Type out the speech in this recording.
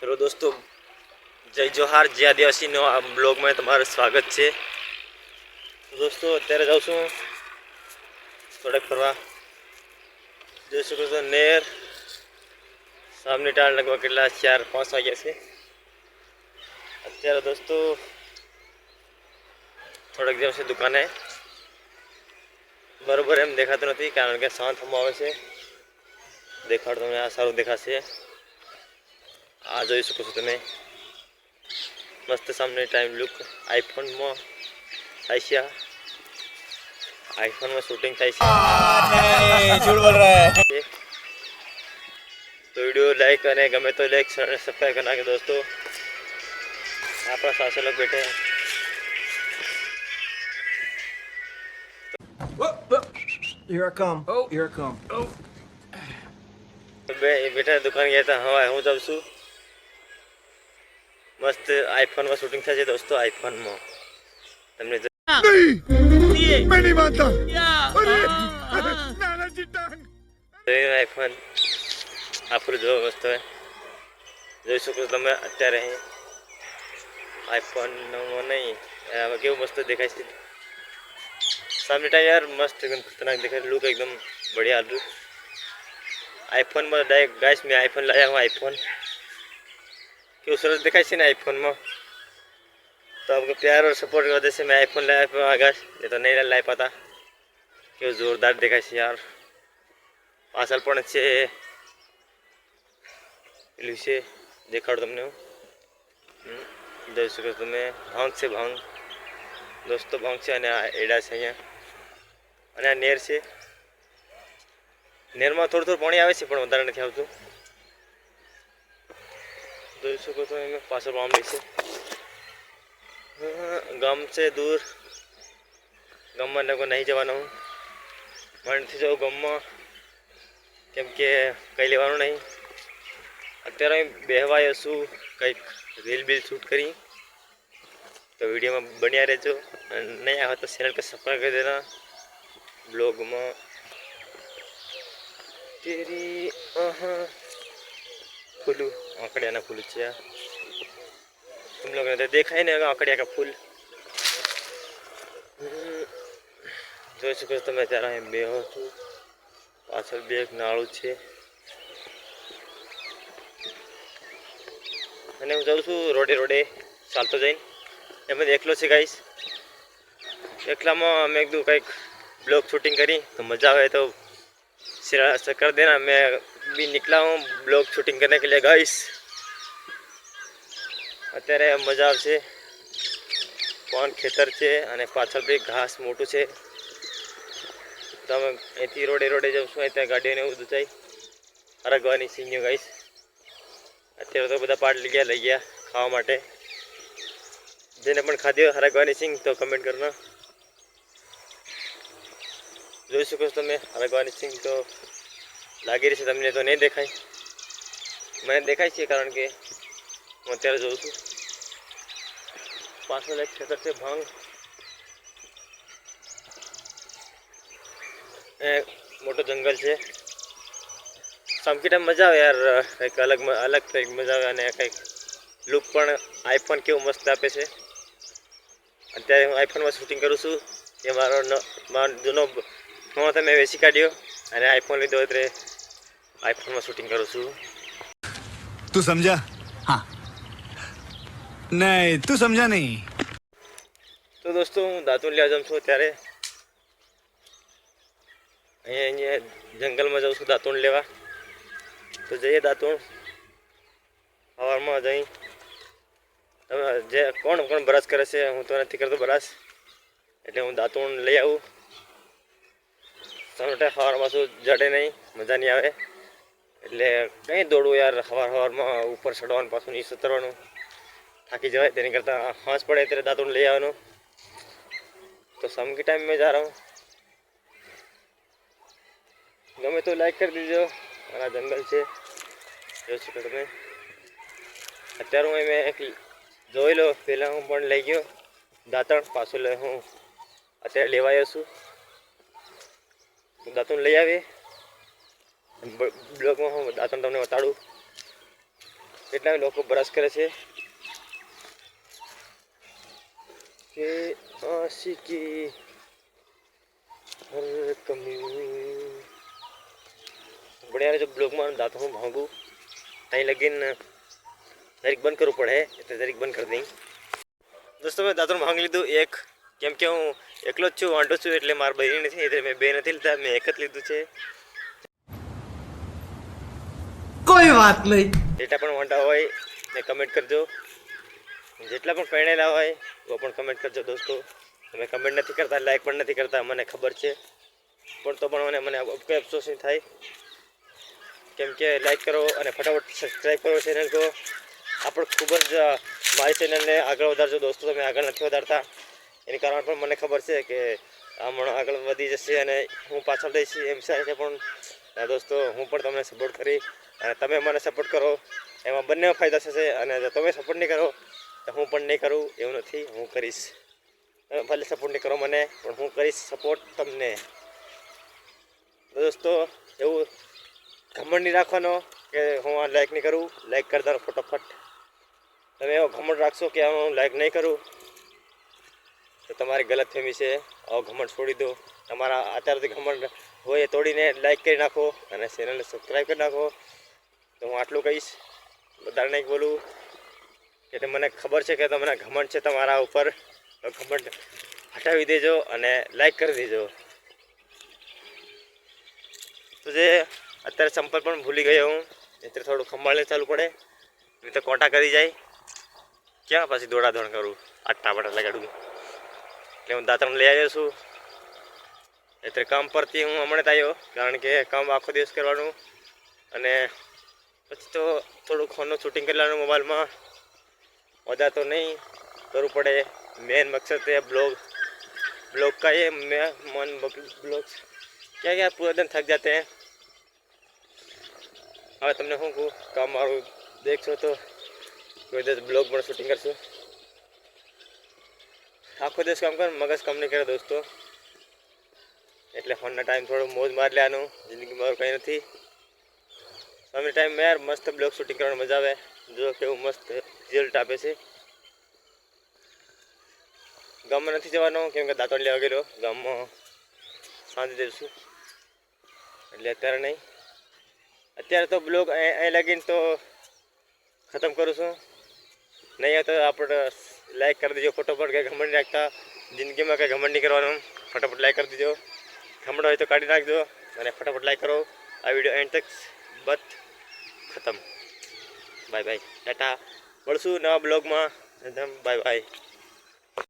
ચલો દોસ્તો, જય જોહાર, જય આદિવાસીનો આ બ્લોગમાં તમારું સ્વાગત છે. દોસ્તો, અત્યારે જાઉં છું થોડેક ફરવા. જોઈ શકો છો, નેર, સામને ટાળ લગભગ કેટલા, ચાર, પાંચ વાગ્યા છે. અત્યારે દોસ્તો, થોડેક જવું છે દુકાને. બરોબર એમ દેખાતું નથી, કારણ કે શાંત હમો આવે છે. દેખાડ તમને આ સારું દેખાશે. આ જોઈ શકો છો તમે. મસ્ત સામને ટાઈમ લુક આઈફોનમાં થાય છે આઈફોનમાં શૂટિંગ થાય છે. તો વીડિયો લાઈક અને ગમે તો લાઈક સબસ્ક્રાઈબ કરી નાખે દોસ્તો. આપણા સાસે લોકો બેઠે Here બે બેટા દુકાન ગયા હતા. હવે હું જાઉં છું. મસ્ત આઈફોનમાં શૂટિંગ થશે દોસ્તો આઈફોનમાં. તમને આઈફોન. આપણું જો મસ્ત જોઈ શકો તમે અત્યારે આઈફોન નવો નહીં. કેવું મસ્ત દેખાય છે. સામે યાર મસ્ત એકદમ ખતરનાક દેખાય લુક એકદમ બઢિયા લુક આઈફોનમાં ડાયરેક્ટ ગાઈસ મેં આઈફોન લાયા હું આઈફોન. क्यों सरस दिखाई से ना आईफोन में तो आपको प्यार और सपोर्ट की वजह से मैं आईफोन लाया था आकाश ये तो नहीं ला पाता क्यों जोरदार दिखाई से यार પાછળ પણ છે પેલું છે દેખાડું તમને હું હમ, જોઈ શકો છો તમે ભાંગ છે ભાંગ દોસ્તો ભાંગ છે અને આ એડા છે અહીંયા અને આ નેર છે નેરમાં થોડું થોડું પાણી આવે છે પણ વધારે નથી આવતું જોઈ શકો છો એમાં પાછળ પાણી છે ગામ છે દૂર. ગામમાં લોકો નહીં જવાનું. હું મને જાઉં ગામમાં. કેમ કે કંઈ લેવાનું નહીં. અત્યારે બેહવાય છું કંઈક રીલ બીલ શૂટ કરી. તો વિડીયોમાં બન્યા રહેજો. અને નહીં આવે તો ચેનલ પર સબસ્ક્રાઈબ કરી દેના. બ્લોગમાં તેરી આહા ફૂલું આંકડિયાના ફૂલ છે આ तुम लोग ने तो देखा ही नहीं होगा आंकड़िया का फूल હમ, જોઈ શકો છો તમે અત્યારે અહીં બેહો છું પાછળ બે એક નાળું છે અને હું જાઉં છું રોડે રોડે ચાલતો જઈને એમાં એકલો છે ગાઈશ એકલામાં મેં કીધું કંઈક બ્લોગ શૂટિંગ કરી તો મજા આવે તો शेयर कर देना मैं भी निकला हूँ ब्लॉग शूटिंग करने के लिए गाइस અત્યારે મજા આવશે પણ ખેતર છે અને પાછળ બી ઘાસ મોટું છે તમે અહીંથી રોડે રોડે જાઉં છું ત્યાં ગાડીઓને એવું બધું જાય હરગવાની સિંગીઓ ગાઈશ અત્યારે તો બધા પાર્ટ લઈ ગયા લઈ ગયા ખાવા માટે જેને પણ ખાધી હોય હરગવાની સિંગ તો કમેન્ટ કરના જોઈ શકો છો તમે હરગવાની સિંગ તો લાગી રહી છે તમને તો નહીં દેખાય. મને દેખાય છે કારણ કે હું અત્યારે જોઉં છું. પાછળ એક ખેતર છે ભાંગ. એ મોટો જંગલ છે. સામકી ટાઈમ મજા આવે યાર કંઈક અલગ અલગ કંઈક મજા આવે અને કંઈક લુક પણ આઈફોન કેવું મસ્ત આપે છે. અત્યારે હું આઈફોનમાં શૂટિંગ કરું છું. એ મારો મારો જૂનો ફોન તમે વેચી કાઢ્યો અને આઈફોન લીધો એટલે આઈફોનમાં શૂટિંગ કરું છું. તું સમજા? હા. નહીં તું સમજા નહીં. તો દોસ્તો હું દાતુલ્ય આઝમ છું ત્યારે અહીંયા અહીંયા જંગલમાં જાઉં છું દાંતણ લેવા. તો જઈએ દાંતણ સવારમાં જઈ. તમે જે કોણ કોણ બ્રશ કરે છે હું તો નથી કરતો બ્રશ એટલે હું દાંતણ લઈ આવું. તમે સવારમાં શું જડે નહીં મજા નહીં આવે. એટલે કંઈ દોડવું યાર સવાર સવારમાં ઉપર ચડવાનું, પાછું નીચે ઉતરવાનું. થાકી જવાય તેની કરતાં હાંસ પડે ત્યારે દાંતોને લઈ આવવાનું. તો શામ ટાઈમ મેં જા રહા ગમે તો લાઈક કરી દીજો. મારા જંગલ છે. જોઈ શકો તમે. અત્યારે હું મેં એક જોઈ લો, પહેલાં હું પણ લઈ ગયો. દાંતણ પાછું લઈ હું. અત્યારે લેવાયો છું. દાંતણ લઈ આવી બ્લોકમાં હું દાંતણ તમને બતાડું. કેટલા લોકો બ્રશ કરે છે? કે આશિકી હર કમી બને જો બ્લોગમાં દાંત હું ભાગું. અહીં લગીને દરેક બંધ કરવું પડે, એટલે દરેક બંધ કરી દઈ દોસ્તો, મેં દાંતણ ભાંગી લીધું. એક, કેમ કે હું એકલો જ છું, વાંઢો છું, એટલે મારા બહેરી નથી, એટલે મેં બે નથી લીધા, મેં એક જ લીધું છે. કોઈ વાત નહીં જેટલા પણ વાંટા હોય ને કમેન્ટ કરજો. જેટલા પણ પરણેલા હોય, તો પણ કમેન્ટ કરજો દોસ્તો. તમે કમેન્ટ નથી કરતા લાઈક પણ નથી કરતા, મને ખબર છે. પણ તો પણ મને મને કોઈ અફસોસ નહીં થાય. કેમ કે લાઈક કરો અને ફટાફટ સબસ્ક્રાઈબ કરો ચેનલ કો આપણે ખૂબ જ મારી ચેનલને આગળ વધારજો દોસ્તો. તમે આગળ નથી વધારતા. એની કારણ પણ મને ખબર છે કે હમણાં આગળ વધી જશે અને હું પાછળ દઈશ એમ સાથે પણ દોસ્તો, હું પણ તમને સપોર્ટ કરી અને તમે મને સપોર્ટ કરો. એમાં બંને ફાયદા થશે અને જો તમે સપોર્ટ નહીં કરો, તો હું પણ નહીં કરું. એવું નથી. હું કરીશ. તમે ભલે સપોર્ટ નહીં કરો મને, પણ હું કરીશ સપોર્ટ તમને. દોસ્તો, એવું ઘમંડ નહીં રાખવાનો કે હું આ લાઈક નહીં કરું. લાઈક કરી દો ફટોફટ. તમે એવો ઘમંડ રાખશો કે હું લાઈક નહીં કરું. તો તમારી ગલત ફેમી છે. આવો ઘમંડ છોડી દો. તમારા અત્યારથી ઘમંડ હોય એ તોડીને લાઈક કરી નાખો અને ચેનલને સબસ્ક્રાઈબ કરી નાખો. તો હું આટલું કહીશ. બધાને બોલું કે મને ખબર છે કે તમને ઘમંડ છે તમારા ઉપર. તો ઘમંડ હટાવી દેજો અને લાઈક કરી દેજો. તો જે અત્યારે સંપર્ક પણ ભૂલી ગયો હું. એટલે થોડું ખંભાળને ચાલુ પડે. નહીં તો કોટા કરી જાય. ક્યાં પછી દોડાદોડ કરું? આટલા બટા લગાડું એટલે હું દાંતણ લઈ આવ્યો છું. એટલે કામ પરથી હું હમણાં જ આવ્યો. કારણ કે કામ આખો દિવસ કરવાનું. અને પછી તો થોડુંક ફોનનું શૂટિંગ કરી લેવાનું મોબાઈલમાં વધારે તો નહીં કરવું પડે મેન મકસદ है ब्लॉग ब्लॉग का ये मैं मन ब्लॉग क्या क्या पूरा दिन थक जाते हैं હવે તમને શું કહું કામ મારું દેખશો તો કોઈ દિવસ બ્લોગ પણ શૂટિંગ કરશું આખો દિવસ કામ કર મગજ કામ નહીં કરે દોસ્તો એટલે ફોનના ટાઈમ થોડો મોજ મારી લેવાનું જિંદગી મારું કંઈ નથી તમે ટાઈમ યાર મસ્ત બ્લોક શૂટિંગ કરવાની મજા આવે. જો કેવું મસ્ત રિઝલ્ટ આપે છે. ગામમાં નથી જવાનો, કેમ કે દાંતણ લેવા ગયેલો. ગામમાં સાંજે જઈશું. એટલે અત્યારે નહીં. અત્યારે તો બ્લોગ અહીં લગીને તો ખતમ કરું છું. નહીં તો આપણે લાઈક કરી દેજો ફટોફટ કંઈ ઘમંડ રાખતા. જિંદગીમાં કંઈ ઘમંડ નહીં કરવાનું. ફટાફટ લાઈક કરી દેજો. ઘમંડ હોય તો કાઢી નાખજો અને ફટાફટ લાઈક કરો. આ વીડિયો એન્ડ તક બત ખતમ. બાય બાય ટાટા મળશું નવા બ્લોગમાં. Bye bye